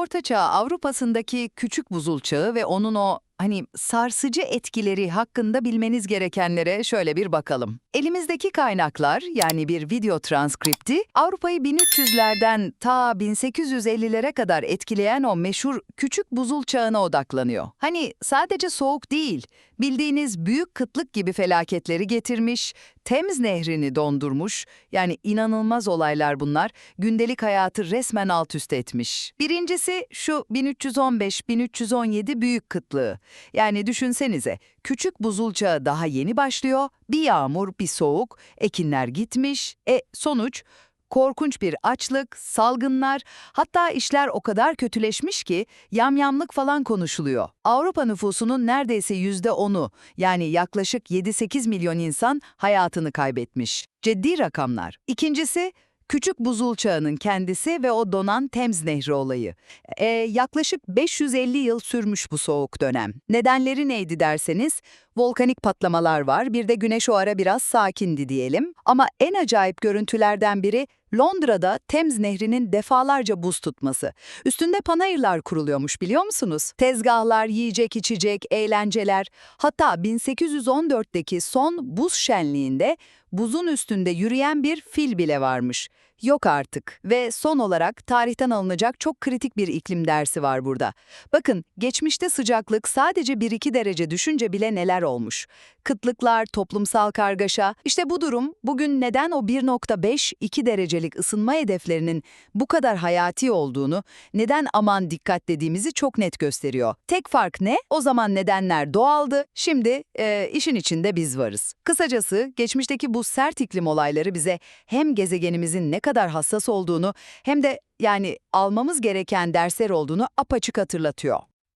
Ortaçağ Avrupa'sındaki küçük buzul çağı ve onun o hani sarsıcı etkileri hakkında bilmeniz gerekenlere şöyle bir bakalım. Elimizdeki kaynaklar yani bir video transkripti Avrupa'yı 1300'lerden ta 1850'lere kadar etkileyen o meşhur küçük buzul çağına odaklanıyor. Hani sadece soğuk değil, bildiğiniz büyük kıtlık gibi felaketleri getirmiş, Temiz Nehri'ni dondurmuş, yani inanılmaz olaylar bunlar, gündelik hayatı resmen alt üst etmiş. Birincisi şu 1315-1317 büyük kıtlığı. Yani düşünsenize, küçük buzul çağı daha yeni başlıyor, bir yağmur, bir soğuk, ekinler gitmiş. E sonuç, korkunç bir açlık, salgınlar, hatta işler o kadar kötüleşmiş ki yamyamlık falan konuşuluyor. Avrupa nüfusunun neredeyse yüzde onu, yani yaklaşık 7-8 milyon insan hayatını kaybetmiş. Ciddi rakamlar. İkincisi, Küçük buzul çağının kendisi ve o donan Thames Nehri olayı. Ee, yaklaşık 550 yıl sürmüş bu soğuk dönem. Nedenleri neydi derseniz, volkanik patlamalar var, bir de güneş o ara biraz sakindi diyelim. Ama en acayip görüntülerden biri Londra'da Thames Nehri'nin defalarca buz tutması. Üstünde panayırlar kuruluyormuş biliyor musunuz? Tezgahlar, yiyecek içecek, eğlenceler. Hatta 1814'teki son buz şenliğinde buzun üstünde yürüyen bir fil bile varmış. Yok artık ve son olarak tarihten alınacak çok kritik bir iklim dersi var burada. Bakın geçmişte sıcaklık sadece 1-2 derece düşünce bile neler olmuş. Kıtlıklar, toplumsal kargaşa, işte bu durum bugün neden o 1.5-2 derecelik ısınma hedeflerinin bu kadar hayati olduğunu, neden aman dikkat dediğimizi çok net gösteriyor. Tek fark ne? O zaman nedenler doğaldı, şimdi e, işin içinde biz varız. Kısacası geçmişteki bu sert iklim olayları bize hem gezegenimizin ne kadar hassas olduğunu hem de yani almamız gereken dersler olduğunu apaçık hatırlatıyor.